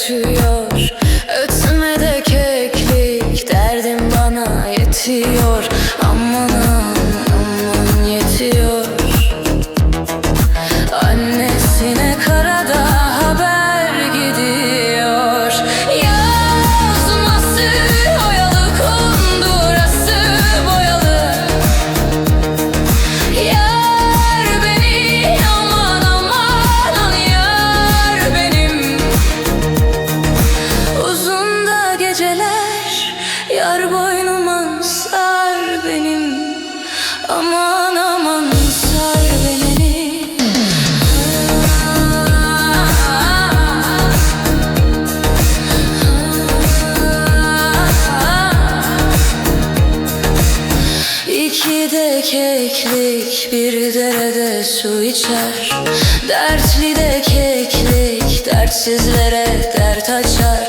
ötüyor. Ötme de keklik derdim bana yetiyor yar boynuma sar benim. Aman aman sar beni. İki de keklik bir derede su içer. Dertli de keklik dertsizlere dert açar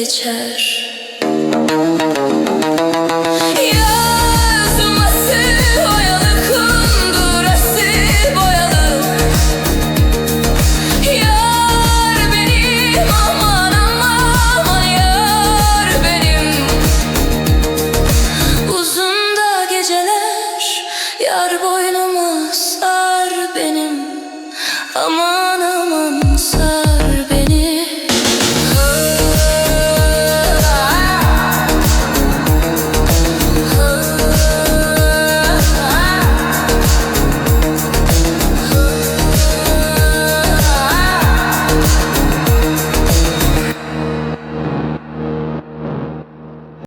geceler yar boynuma sar benim. Aman aman sar